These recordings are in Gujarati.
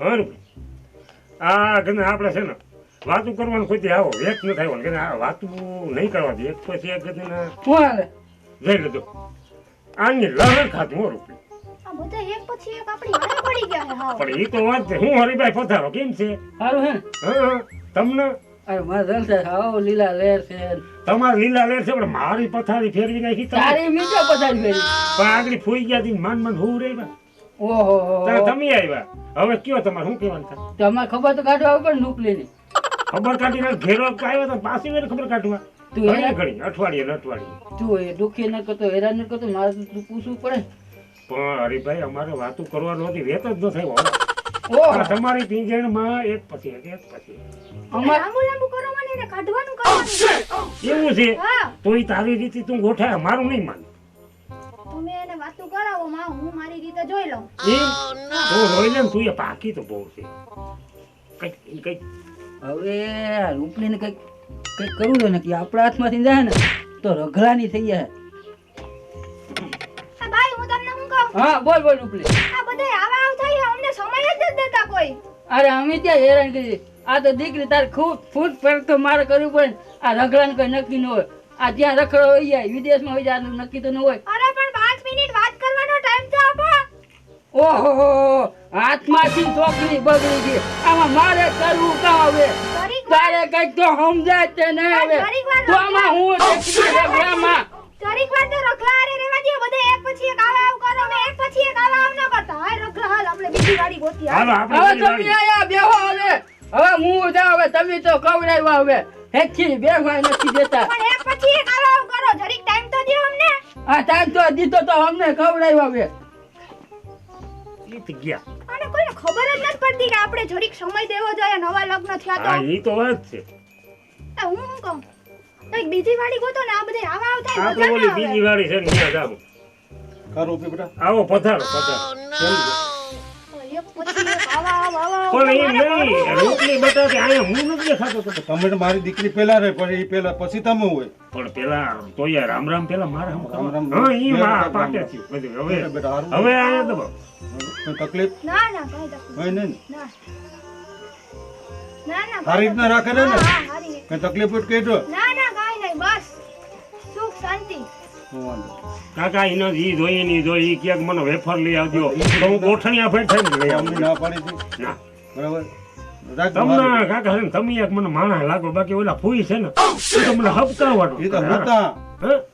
હા રૂપલી આ ગને આપણે છે ને વાતું કરવાનું કોઈ આવો એક ન થાય કે આ વાતું નહીં કરવા દે એક પછી એક ગતિના શું હાલે? જઈ લેજો. આની લહેર ખાતું હો રૂપલી આ બધા એક પછી એક આપણી હારે પડી ગયા છે હાવ. પણ એ તો વાત છે હું હરિભાઈ પથારો કેમ છે? સારું હે હા તમને? અરે મારા લીલા લેર છે. તમારે લીલા લેર છે પણ મારી પથારી ફેરવી નાખી તારી મીઠા પધારી ફેરી પણ આગળ ફૂઈ ગયા માન માન હું રહેવા ઓહો. તમે આવ્યા. હવે કયો તમારે શું કહેવાનું થાય તમારે ખબર તો કાઢવા આવે પણ નુકલીની ખબર કાઢીને ઘેરો આવ્યો તો પાછી વાર ખબર કાઢવા. તું હેરાન ઘણી અઠવાડિયે ને અઠવાડિયે. તું એ દુઃખી ન કરતો હેરાન ન કરતો મારે તો પૂછવું પડે. પણ હરિભાઈ અમારે વાતું કરવાનું હતી વેત જ ન થાય. ઓહ. તમારી પિંજણમાં એક પછી એક એક પછી અમાર લાંબુ લાંબુ કરો મને કાઢવાનું કરવાનું. એવું છે તોય તારી રીતે તું ગોઠાય મારું નહીં માન. તમે એને વાતું કરાવો માં હું મારી રીતે જોઈ લઉં. એમ તો રોઈ લેમ તું એ પાકી તો બહુ છે. કંઈક કંઈક હવે રૂપલીને કંઈક કંઈક કરવું જોઈએ ને કે આપણા હાથમાંથી જાય ને તો રઘલાની થઈ જાય. ભાઈ હું તમને શું કહું? હા બોલ બોલ રૂપલી. આ બધા આવા આવ થઈ અમને સમય જ નથી દેતા કોઈ. અરે અમે ત્યાં હેરાન કરી આ તો દીકરી તારે ખૂબ ફૂટ પર તો મારે કરવું પડે ને. આ રઘડાને કોઈ નક્કી ન હોય. આ જ્યાં રખડો હોય જાય વિદેશમાં હોય જાય નક્કી તો ન હોય. ઓહો હાથમાંથી છોકરી બગડી ગઈ. આમાં મારે કરવું કા હવે? તારે કંઈક તો સમજાય તે ને હવે. તો આમાં હું રગડામાં ઘડીક વાર તો રખલા હારે રહેવા દ્યો. બધા એક પછી એક આવા આવ કરો. અમે એક પછી એક આવા આવ ન કરતા. હાય રખલા હાલ. આપણે બીજી ગાડી ગોતી. હાલ. હાલો હવે તમે આયા બેહો હવે. હવે હું જાઉં હવે તમે તો કવડાવ્યા હવે. હેખી બેહવા નથી દેતા. પણ એક પછી એક આવા આવ કરો. જરીક ટાઈમ તો દ્યો અમને. આ ટાઈમ તો દીધો તો અમને કવડાવ્યા હવે. જીત ગયા અને કોઈને ખબર જ નથી પડતી કે આપણે જરીક સમય દેવો જોઈએ નવા લગ્ન થયા તો. હા એ તો વાત છે. એ હું શું કહું? કંઈક બીજી વાડી ગોતો ને આ બધા આવા આવતા આપણે ઓલી બીજી વાડી વાળી છે ને ત્યાં જાવું કરો પીપડા બેટા આવો પધારો પધારો. પણ એ નહીં રોટલી બટાકે અહીંયા હું નથી દેખાતો તો તમે મારી દીકરી પેલા રહે પણ એ પેલા પછી તમે હોય. પણ પેલા તો યાર રામ રામ પેલા મારે હમ રામ રામ. હા ઈ માં રામ પાકે રામ. હવે હવે આયા તો તકલીફ? ના ના કઈ તકલીફ નહીં ના? ના. ના સારી રીતના રાખે ને. કઈ તકલીફ તો કહેજો. ના ના કાંઈ નહીં બસ. સુખ શાંતિ. કાકા ઈનો ઈ જોઈએ ને જોઈએ. ઈ ક્યાંક મને વેફર લઈ આવજો. તો હું ગોઠણિયા ફેટ થઈને લઈ અમને આવું ના પાડી ના. બરાબર. તમને કાકા છે તમે એક મને માણસ લાગો. બાકી ઓલા ફૂઈ છે ને એ તો મને એ તો હુતા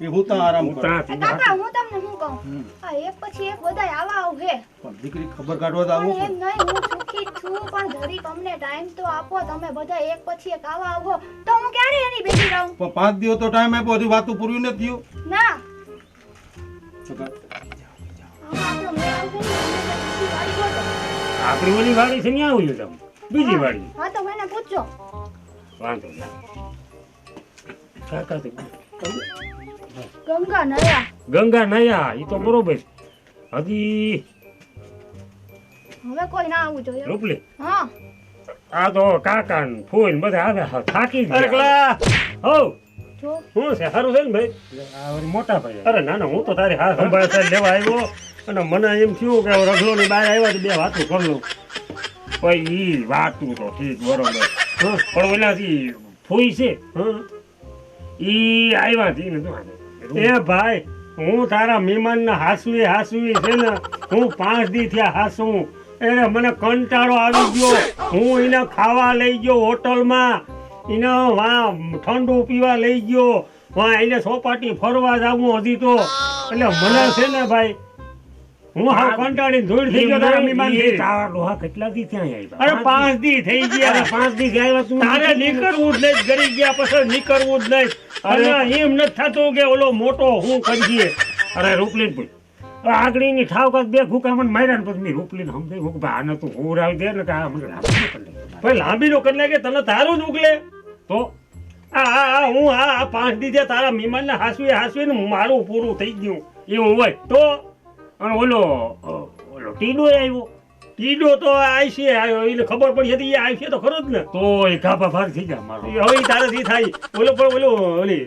એ હુતા આરામ હું કરે ત્યાંથી એ કાકા હું તમને શું કહું? આ એક પછી એક બધા આવા આવ હે પણ દીકરી ખબર કાઢવા તો આવું એમ નહીં હું સુખી છું. પણ જરીક અમને ટાઈમ તો આપો. તમે બધા એક પછી એક આવા આવો. તો હું ક્યારે એની ભેગી રહું? પણ પાંચ દિવસ તો ટાઈમ આપ્યો. હજી વાતું પૂરું નથી થયું. ના આપણો ઓલી વાડી છે ત્યાં આવ્યું તમે? બીજી વાડી હા તો મને પૂછજો. વાંધો ના કાકા તો ગંગા નયા. ગંગા નયા ઈ તો બરોબર હજી હવે કોઈ ના આવવું જોઈએ. રૂપલી? હા. આ તો કાકા ને ફૂઈ બધા આવે થાકી ગયા. હો શું છે સારું છે ને ભાઈ? મોટા ભાઈ. અરે ના ના હું તો તારી હા સંભાળે છે લેવા આવ્યો. અને મને એમ થયું કે રગલો ની બહાર આવ્યા બે વાતો કરી લઉં. એ વાતું તો ઠીક બરોબર. હં, પણ ઓલાથી ફૂઈ છે. હં, ઈ આવ્યા ને એ ભાઈ હું તારા મહેમાનના હાસવી હાસવી છે ને હું પાંચ દી થયા હાસું. એને મને કંટાળો આવી ગયો. હું એને ખાવા લઈ ગયો હોટલમાં. એને વા ઠંડુ પીવા લઈ ગયો. વા એને સોપાટી ફરવા જાવું હજી તો. એટલે મને છે ને ભાઈ હું હાવ કંટાળીને ધૂળ થઈ ગયો તારા મહેમાનથી. કેટલા દી ત્યાં આવ્યા? અરે પાંચ દી. થઈ ગયા. પાંચ દી ગયા તું તારે નીકળવું જ નહીં ગરી ગયા પછી નીકળવું જ નહીં. અરે એમ નથી થતું કે ઓલો મોટો હું કરીએ. અરે રૂપલીન પૂછ આગળની ઠાવ કાક બે ભૂકા મને માર્યા પછી મેં રૂપલીને સમજાય. હું ભાઈ આને તું હોરાવી દે ને કે આ મને લાંબી ન કરી લાંબી નો કરી લાગે તને તારું જ ઉગલે? તો? આ હું આ પાંચ દીધે તારા મહેમાનને હાસવી હાસવી ને મારું પૂરું થઈ ગયું. એવું હોય. તો? અને ઓલો ઓલો ટીડો આવ્યો. ટીડો તો આવશે આવ્યો એટલે ખબર પડી હતી એ આવશે તો ખરો જ ને. તો એ કાપા ફાર થઈ ગયા મારો. હવે ઈ તારાથી થાય. ઓલો પણ ઓલો ઓલી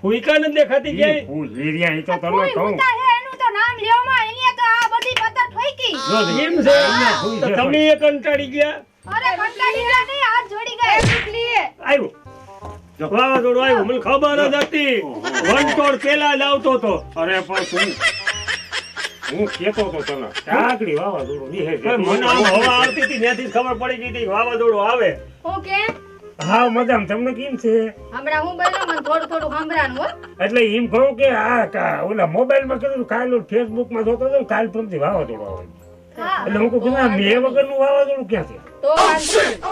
ફૂઈકા નથી દેખાતી ક્યાંય? હું હે એનું તો નામ લ્યો એને તો આ બધી પતર ફેંકી. એમ છે અહીંયા ભૂઈ તો છે તમે એ કંટાળી ગયા? અરે કંટાળી ગયા નહીં હાથ જોડી ગયા. કેટલી આવ્યો. જો. વાવાઝોડું આવ્યું. મને ખબર જ હતી. વંટોળ પેલા જ આવતો તો અરે પણ તું હું કેતો તો તને કાકડી વાવાઝોડું વિહે મને આમ હવા આવતી હતી ત્યાંથી ખબર પડી ગઈ હતી કે વાવાઝોડું આવે. હું હા મજામાં. તમને કેમ છે? હમણાં હું બોલ્યો મને થોડું થોડું સંભળાનું હો. એટલે એમ કહું કે આ કા ઓલા મોબાઈલમાં કીધું કાલ ફેસબુકમાં જોતો હતો ને, કાલ પરમથી વાવાઝોડું આવે. એટલે હું કહું કે ના, વગરનું વાવાઝોડું ક્યાં છે? તો.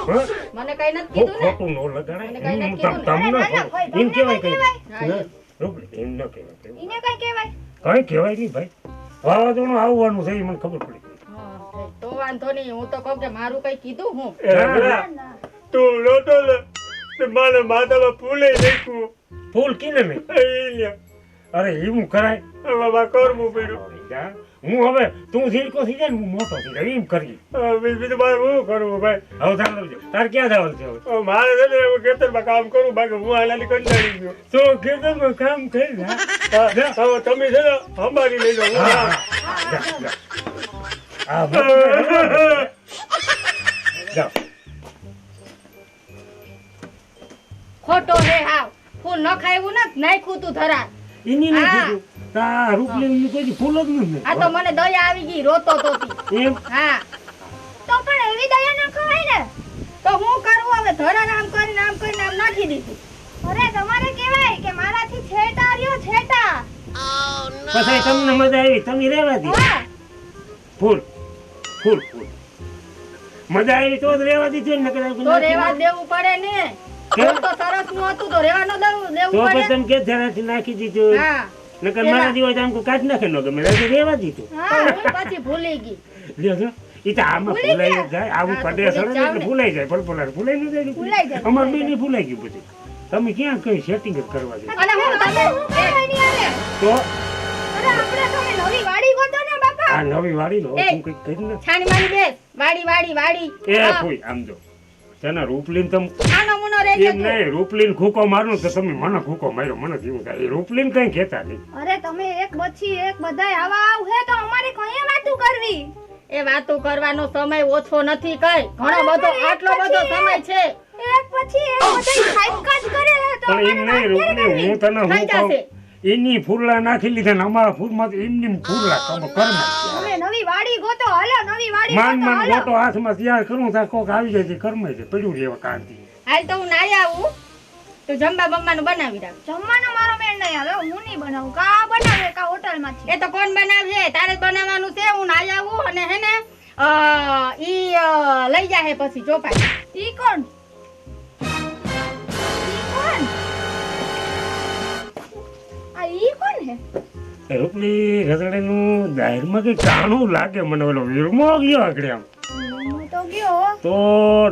હા? મને કઈ નથી કીધું ને. ખોટું નો લગાડાય. ને. તમને એમ તમને કહેવાય કઈ રૂપલી, એમ ન કેવાય. ઈને કઈ કેવાય કઈ કેવાય નહીં ભાઈ. વાવાઝોડું આવવાનું છે એ મને ખબર પડી ગઈ. તો વાંધો નહીં. હું તો કહું કે મારું કઈ કીધું હું? તું લોટો લે. તે મને માથામાં ફૂલે નાખ્યું. ફૂલ કીને મેં અરે એવું કરાય? બાબા મારે કરવું પડ્યું. હું હવે તું ઝીણકો થઈ જાય હું મોટો થઈ જાય એમ કરી. બીજું બીજું મારે શું કરવું ભાઈ હવે? ચાલો. તાર ક્યાં જવાનું છે હવે? મારે છે ને ખેતરમાં કામ કરું બાકી હું હાલાલી કંટાળી ગયો. તો ખેતરમાં કામ કરી હવે તમે છે ને હું હા. હા. હા, મોટું જાઓ. ખોટો હે હાવ. ફૂલ ન ખાયું ને નાખ્યું તું ધરા એની નહીં કીધું. તાર કોઈ ફૂલ જ નથી આ તો મને દયા આવી ગઈ રોતો તો એમ? હા. તો પણ એવી દયા ન ખવાય ને. તો હું કરું હવે? ધરા નામ કરી નામ કરી નામ નાખી દીધું. અરે તમારે કહેવાય કે મારાથી છેટા રહ્યો છેટા. પછી તમને મજા આવી તમે રહેવા દી. ફૂલ ફૂલ ફૂલ. મજા આવી તો રહેવા દીધી ને તો રેવા દેવું પડે ને? તો સરસનું હતું તો રેવા નો દેવું તો દેવું પછી પડે તમે કે ધરાથી નાખી દીધું. હા. નકર મારા દિવસ આમ કોઈ નાખે નો ગમે એટલે રહેવા દીધું હા હું પછી ભૂલી ગઈ. લ્યો છો ઈ તો આમાં ભૂલી ભૂલાઈ જાય આવું પડે સડે એટલે ભૂલાઈ જાય પલપલાર ભૂલાઈ ન જાય ભૂલાઈ જાય, અમાર ભૂલાઈ બેને ભૂલાઈ ગયું બધું. તમે ક્યાં કઈ સેટિંગ જ કરવા જોઈએ અને હું તમે તો? અરે આપણે તમે નવી વાડી ગોતો ને બાપા. આ નવી વાડી નો હું કઈ કરી ને છાણી મારી બેસ. વાડી વાડી વાડી. એ ફૂઈ આમ જો. તેના રૂપલીન તમ આનો મુનો રહેજે એમ નહીં રૂપલીન ખૂકો મારું તો તમે મને ખૂકો માર્યો મને જેવું થાય? રૂપલીન કઈ કહેતા નહીં. અરે તમે એક પછી એક બધાય આવા આવ હે તો અમારે કઈ વાતું કરવી? એ વાતો કરવાનો સમય ઓછો નથી કઈ. ઘણો બધો આટલો બધો સમય છે. એક પછી એક બધાય ખાઈકાજ કરે તો પણ એમ નહીં રૂપલી હું તને હું કહું? જશે. એની ફૂરલા નાખી લીધા ને અમારા ફૂરમાં એમની ફૂરલા તમે નવી વાડી ગોતો હાલો નવી વાડી માન ગોતો માન હાલો. હાથમાં તૈયાર કરું ત્યાં કોક આવી જાય છે કરમાય છે પડ્યું રહેવા કાંતિ. હાલ તો હું નાઈ આવું. તો જમવા બમવાનું બનાવી રાખ. જમવાનો મારો મેળ નહીં આવે હું નહીં બનાવું. કા બનાવે કા હોટલમાંથી? એ તો કોણ બનાવશે? તારે જ બનાવવાનું છે હું નાઈ આવું અને હે ને ઈ લઈ જાહે પછી ચોપાઈ ઈ કોણ? હે? રૂપલી રતડીનું દાયરમાં કાણું લાગે મને ઓલો વીરમો ગયો આગળ આમ. તો ગયો? તો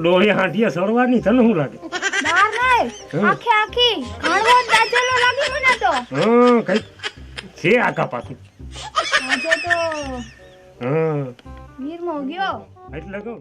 ડોહી હાંઠીએ સડવાની તને શું લાગે? બહાર નહીં. આખી આખી દાજેલો લાગે મને તો. હા છે આકા પાછું. આજે તો હા વીરમો ગયો. એટલે કહું